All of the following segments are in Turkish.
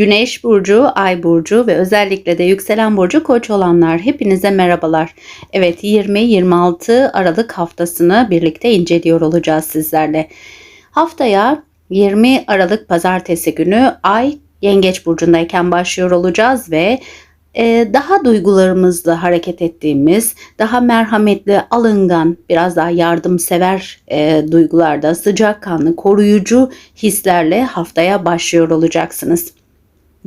Güneş burcu, ay burcu ve özellikle de yükselen burcu koç olanlar hepinize merhabalar. Evet 20-26 Aralık haftasını birlikte inceliyor olacağız sizlerle. Haftaya 20 Aralık pazartesi günü ay yengeç burcundayken başlıyor olacağız ve e, daha duygularımızla hareket ettiğimiz, daha merhametli, alıngan, biraz daha yardımsever e, duygularda, sıcakkanlı, koruyucu hislerle haftaya başlıyor olacaksınız.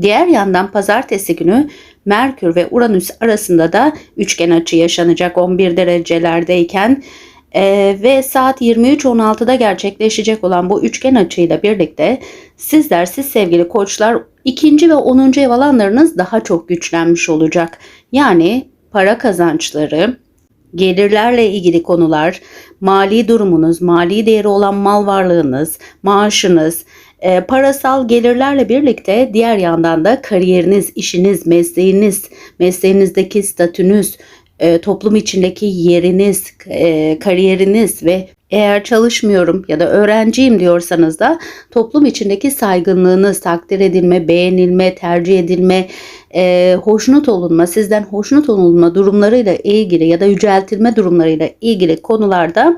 Diğer yandan pazartesi günü Merkür ve Uranüs arasında da üçgen açı yaşanacak 11 derecelerdeyken e, ve saat 23.16'da gerçekleşecek olan bu üçgen açıyla birlikte sizler siz sevgili koçlar ikinci ve 10. ev alanlarınız daha çok güçlenmiş olacak. Yani para kazançları, gelirlerle ilgili konular, mali durumunuz, mali değeri olan mal varlığınız, maaşınız, e, parasal gelirlerle birlikte diğer yandan da kariyeriniz, işiniz, mesleğiniz, mesleğinizdeki statünüz, e, toplum içindeki yeriniz, e, kariyeriniz ve eğer çalışmıyorum ya da öğrenciyim diyorsanız da toplum içindeki saygınlığınız, takdir edilme, beğenilme, tercih edilme, e, hoşnut olunma, sizden hoşnut olunma durumlarıyla ilgili ya da yüceltilme durumlarıyla ilgili konularda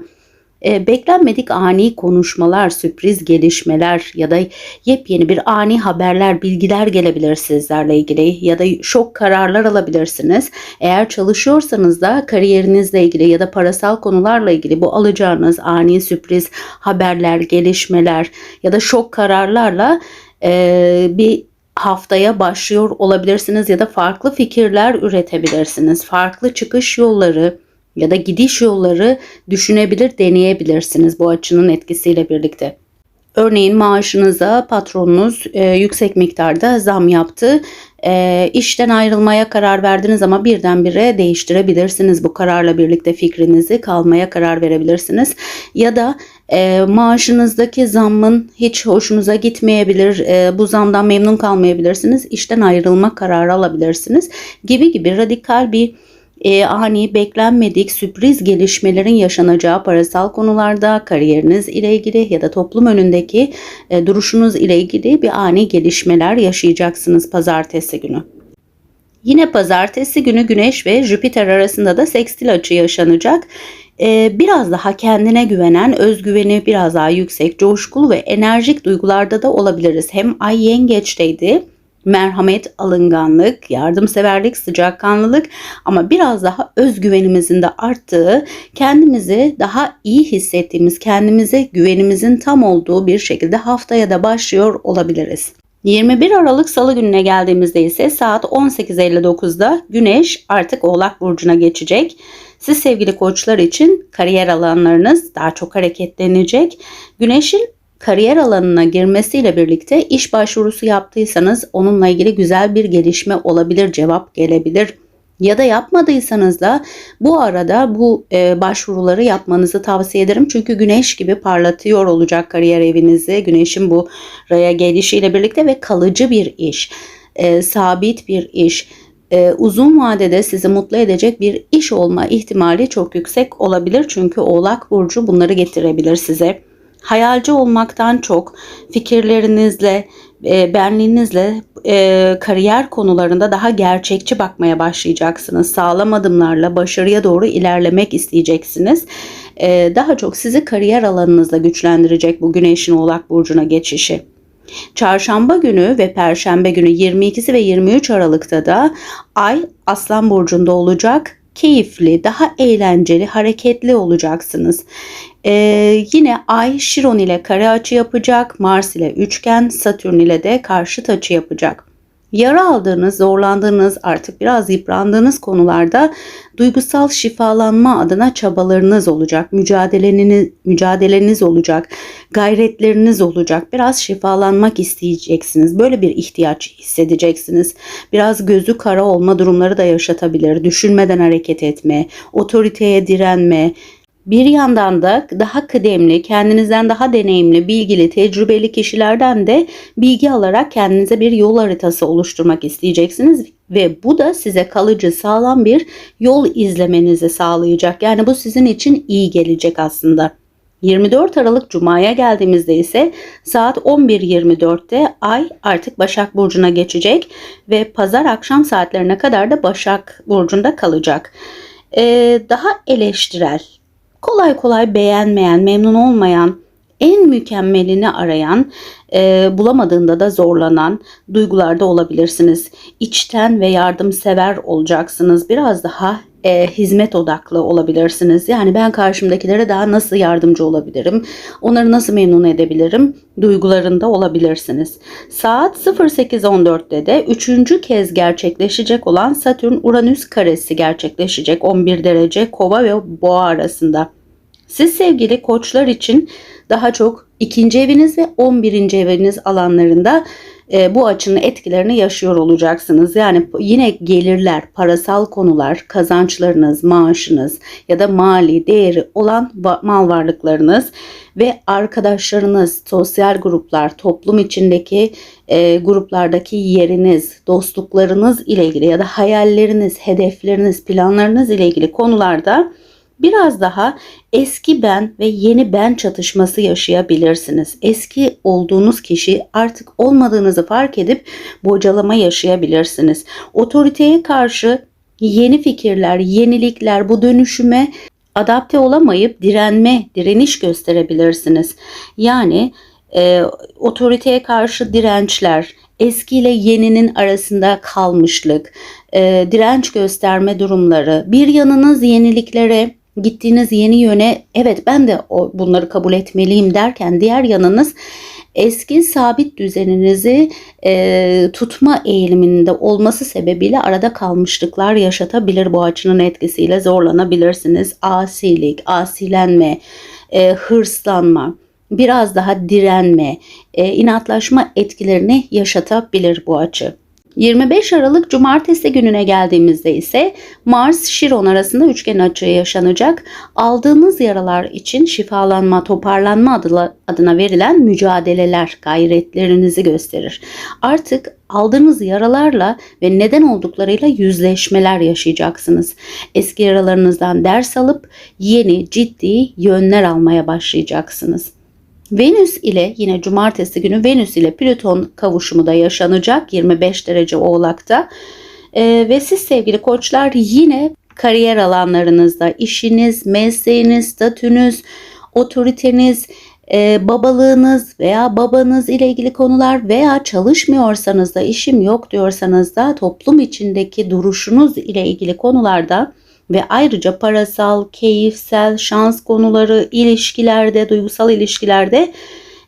e, beklenmedik ani konuşmalar, sürpriz gelişmeler ya da yepyeni bir ani haberler, bilgiler gelebilir sizlerle ilgili ya da şok kararlar alabilirsiniz. Eğer çalışıyorsanız da kariyerinizle ilgili ya da parasal konularla ilgili bu alacağınız ani sürpriz haberler, gelişmeler ya da şok kararlarla e, bir haftaya başlıyor olabilirsiniz ya da farklı fikirler üretebilirsiniz. Farklı çıkış yolları, ya da gidiş yolları düşünebilir, deneyebilirsiniz bu açının etkisiyle birlikte. Örneğin maaşınıza patronunuz e, yüksek miktarda zam yaptı. E, işten ayrılmaya karar verdiniz ama birdenbire değiştirebilirsiniz. Bu kararla birlikte fikrinizi kalmaya karar verebilirsiniz. Ya da e, maaşınızdaki zammın hiç hoşunuza gitmeyebilir. E, bu zamdan memnun kalmayabilirsiniz. İşten ayrılma kararı alabilirsiniz. Gibi gibi radikal bir e, ani beklenmedik sürpriz gelişmelerin yaşanacağı parasal konularda kariyeriniz ile ilgili ya da toplum önündeki e, duruşunuz ile ilgili bir ani gelişmeler yaşayacaksınız pazartesi günü. Yine pazartesi günü Güneş ve Jüpiter arasında da sekstil açı yaşanacak. Ee, biraz daha kendine güvenen, özgüveni biraz daha yüksek, coşkulu ve enerjik duygularda da olabiliriz. Hem ay yengeçteydi merhamet, alınganlık, yardımseverlik, sıcakkanlılık ama biraz daha özgüvenimizin de arttığı, kendimizi daha iyi hissettiğimiz, kendimize güvenimizin tam olduğu bir şekilde haftaya da başlıyor olabiliriz. 21 Aralık Salı gününe geldiğimizde ise saat 18.59'da Güneş artık Oğlak Burcu'na geçecek. Siz sevgili koçlar için kariyer alanlarınız daha çok hareketlenecek. Güneşin kariyer alanına girmesiyle birlikte iş başvurusu yaptıysanız onunla ilgili güzel bir gelişme olabilir, cevap gelebilir. Ya da yapmadıysanız da bu arada bu e, başvuruları yapmanızı tavsiye ederim. Çünkü güneş gibi parlatıyor olacak kariyer evinizi. Güneşin bu raya gelişiyle birlikte ve kalıcı bir iş, e, sabit bir iş, e, uzun vadede sizi mutlu edecek bir iş olma ihtimali çok yüksek olabilir. Çünkü Oğlak Burcu bunları getirebilir size hayalci olmaktan çok fikirlerinizle, e, benliğinizle e, kariyer konularında daha gerçekçi bakmaya başlayacaksınız. Sağlam adımlarla başarıya doğru ilerlemek isteyeceksiniz. E, daha çok sizi kariyer alanınızda güçlendirecek bu Güneş'in Oğlak Burcu'na geçişi. Çarşamba günü ve Perşembe günü 22'si ve 23 Aralık'ta da Ay Aslan Burcu'nda olacak keyifli, daha eğlenceli, hareketli olacaksınız. Ee, yine Ay Şiron ile kare açı yapacak, Mars ile üçgen, Satürn ile de karşıt açı yapacak. Yara aldığınız, zorlandığınız, artık biraz yıprandığınız konularda duygusal şifalanma adına çabalarınız olacak, mücadeleniz, mücadeleniz olacak, gayretleriniz olacak. Biraz şifalanmak isteyeceksiniz. Böyle bir ihtiyaç hissedeceksiniz. Biraz gözü kara olma durumları da yaşatabilir. Düşünmeden hareket etme, otoriteye direnme, bir yandan da daha kıdemli, kendinizden daha deneyimli, bilgili, tecrübeli kişilerden de bilgi alarak kendinize bir yol haritası oluşturmak isteyeceksiniz ve bu da size kalıcı, sağlam bir yol izlemenizi sağlayacak. Yani bu sizin için iyi gelecek aslında. 24 Aralık Cuma'ya geldiğimizde ise saat 11.24'te Ay artık Başak Burcu'na geçecek ve pazar akşam saatlerine kadar da Başak Burcu'nda kalacak. Ee, daha eleştirel, kolay kolay beğenmeyen, memnun olmayan, en mükemmelini arayan, e, bulamadığında da zorlanan duygularda olabilirsiniz. İçten ve yardımsever olacaksınız. Biraz daha e, hizmet odaklı olabilirsiniz. Yani ben karşımdakilere daha nasıl yardımcı olabilirim? Onları nasıl memnun edebilirim? Duygularında olabilirsiniz. Saat 08.14'te de üçüncü kez gerçekleşecek olan Satürn-Uranüs karesi gerçekleşecek 11 derece kova ve boğa arasında. Siz sevgili koçlar için daha çok ikinci eviniz ve 11. eviniz alanlarında e, bu açının etkilerini yaşıyor olacaksınız. Yani yine gelirler, parasal konular, kazançlarınız, maaşınız ya da mali değeri olan mal varlıklarınız ve arkadaşlarınız, sosyal gruplar, toplum içindeki e, gruplardaki yeriniz, dostluklarınız ile ilgili ya da hayalleriniz, hedefleriniz, planlarınız ile ilgili konularda biraz daha eski ben ve yeni ben çatışması yaşayabilirsiniz. Eski olduğunuz kişi artık olmadığınızı fark edip bocalama yaşayabilirsiniz. Otoriteye karşı yeni fikirler, yenilikler, bu dönüşüme adapte olamayıp direnme, direniş gösterebilirsiniz. Yani e, otoriteye karşı dirençler, eski ile yeninin arasında kalmışlık, e, direnç gösterme durumları, bir yanınız yeniliklere gittiğiniz yeni yöne evet ben de o, bunları kabul etmeliyim derken diğer yanınız eski sabit düzeninizi e, tutma eğiliminde olması sebebiyle arada kalmışlıklar yaşatabilir bu açının etkisiyle zorlanabilirsiniz. Asilik, asilenme, e, hırslanma, biraz daha direnme, e, inatlaşma etkilerini yaşatabilir bu açı. 25 Aralık Cumartesi gününe geldiğimizde ise Mars Şiron arasında üçgen açığı yaşanacak. Aldığınız yaralar için şifalanma, toparlanma adına verilen mücadeleler, gayretlerinizi gösterir. Artık aldığınız yaralarla ve neden olduklarıyla yüzleşmeler yaşayacaksınız. Eski yaralarınızdan ders alıp yeni ciddi yönler almaya başlayacaksınız. Venüs ile yine cumartesi günü Venüs ile Plüton kavuşumu da yaşanacak 25 derece oğlakta. Ee, ve siz sevgili koçlar yine kariyer alanlarınızda işiniz, mesleğiniz, statünüz, otoriteniz, e, babalığınız veya babanız ile ilgili konular veya çalışmıyorsanız da işim yok diyorsanız da toplum içindeki duruşunuz ile ilgili konularda ve ayrıca parasal, keyifsel, şans konuları, ilişkilerde, duygusal ilişkilerde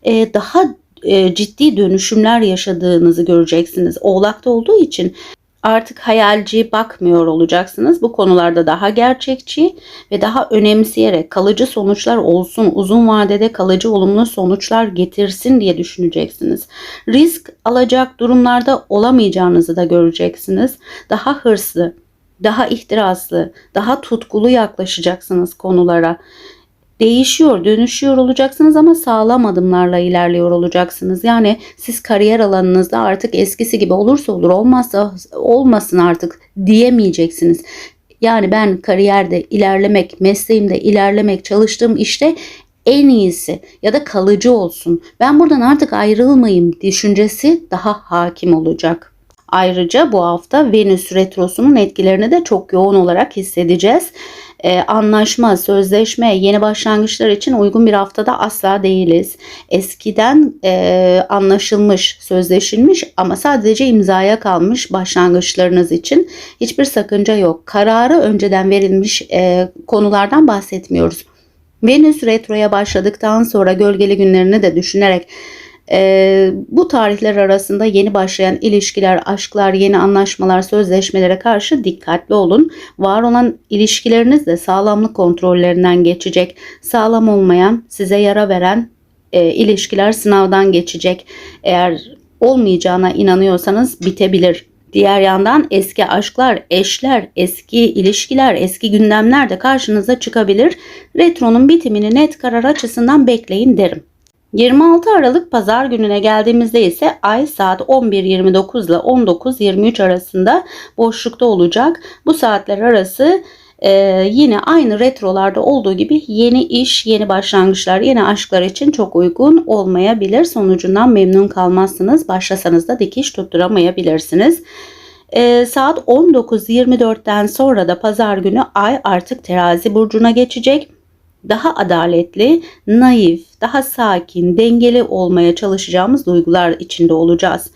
e, daha e, ciddi dönüşümler yaşadığınızı göreceksiniz. Oğlakta olduğu için artık hayalci bakmıyor olacaksınız. Bu konularda daha gerçekçi ve daha önemseyerek kalıcı sonuçlar olsun, uzun vadede kalıcı olumlu sonuçlar getirsin diye düşüneceksiniz. Risk alacak durumlarda olamayacağınızı da göreceksiniz. Daha hırslı, daha ihtiraslı, daha tutkulu yaklaşacaksınız konulara. Değişiyor, dönüşüyor olacaksınız ama sağlam adımlarla ilerliyor olacaksınız. Yani siz kariyer alanınızda artık eskisi gibi olursa olur, olmazsa olmasın artık diyemeyeceksiniz. Yani ben kariyerde ilerlemek, mesleğimde ilerlemek, çalıştığım işte en iyisi ya da kalıcı olsun. Ben buradan artık ayrılmayayım düşüncesi daha hakim olacak. Ayrıca bu hafta Venüs retrosunun etkilerini de çok yoğun olarak hissedeceğiz. Ee, anlaşma, sözleşme, yeni başlangıçlar için uygun bir haftada asla değiliz. Eskiden e, anlaşılmış, sözleşilmiş ama sadece imzaya kalmış başlangıçlarınız için hiçbir sakınca yok. Kararı önceden verilmiş e, konulardan bahsetmiyoruz. Venüs retroya başladıktan sonra gölgeli günlerini de düşünerek e, bu tarihler arasında yeni başlayan ilişkiler, aşklar, yeni anlaşmalar, sözleşmelere karşı dikkatli olun. Var olan ilişkileriniz de sağlamlık kontrollerinden geçecek. Sağlam olmayan, size yara veren e, ilişkiler sınavdan geçecek. Eğer olmayacağına inanıyorsanız bitebilir. Diğer yandan eski aşklar, eşler, eski ilişkiler, eski gündemler de karşınıza çıkabilir. Retronun bitimini net karar açısından bekleyin derim. 26 Aralık pazar gününe geldiğimizde ise ay saat 11.29 ile 19.23 arasında boşlukta olacak. Bu saatler arası Ee, yine aynı retrolarda olduğu gibi yeni iş, yeni başlangıçlar, yeni aşklar için çok uygun olmayabilir. Sonucundan memnun kalmazsınız. Başlasanız da dikiş tutturamayabilirsiniz. Ee, saat 19.24'ten sonra da pazar günü ay artık terazi burcuna geçecek. Daha adaletli, naif, daha sakin, dengeli olmaya çalışacağımız duygular içinde olacağız.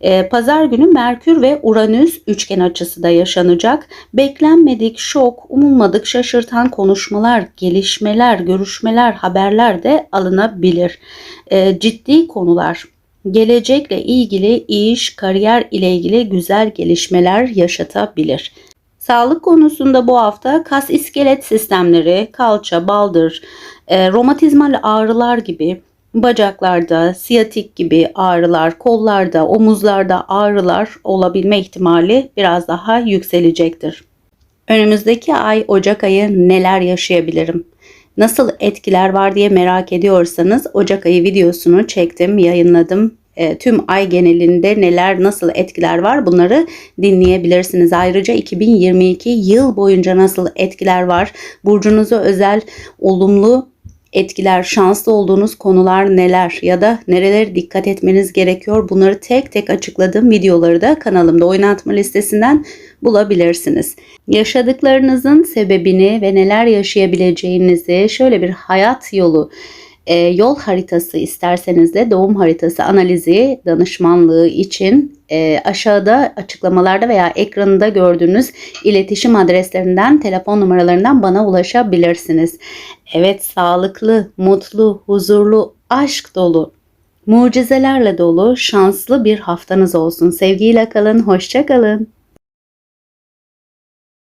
Ee, Pazar günü Merkür ve Uranüs üçgen açısı da yaşanacak. Beklenmedik, şok, umulmadık, şaşırtan konuşmalar, gelişmeler, görüşmeler, haberler de alınabilir. Ee, ciddi konular, gelecekle ilgili iş, kariyer ile ilgili güzel gelişmeler yaşatabilir. Sağlık konusunda bu hafta kas iskelet sistemleri, kalça, baldır, e, romatizmal ağrılar gibi bacaklarda, siyatik gibi ağrılar, kollarda, omuzlarda ağrılar olabilme ihtimali biraz daha yükselecektir. Önümüzdeki ay Ocak ayı neler yaşayabilirim? Nasıl etkiler var diye merak ediyorsanız Ocak ayı videosunu çektim, yayınladım. E, tüm ay genelinde neler, nasıl etkiler var bunları dinleyebilirsiniz. Ayrıca 2022 yıl boyunca nasıl etkiler var, burcunuza özel olumlu etkiler, şanslı olduğunuz konular neler ya da nerelere dikkat etmeniz gerekiyor bunları tek tek açıkladığım videoları da kanalımda oynatma listesinden bulabilirsiniz. Yaşadıklarınızın sebebini ve neler yaşayabileceğinizi şöyle bir hayat yolu e, yol haritası isterseniz de doğum haritası analizi danışmanlığı için e, aşağıda açıklamalarda veya ekranında gördüğünüz iletişim adreslerinden, telefon numaralarından bana ulaşabilirsiniz. Evet sağlıklı, mutlu, huzurlu, aşk dolu, mucizelerle dolu, şanslı bir haftanız olsun. Sevgiyle kalın, hoşça kalın.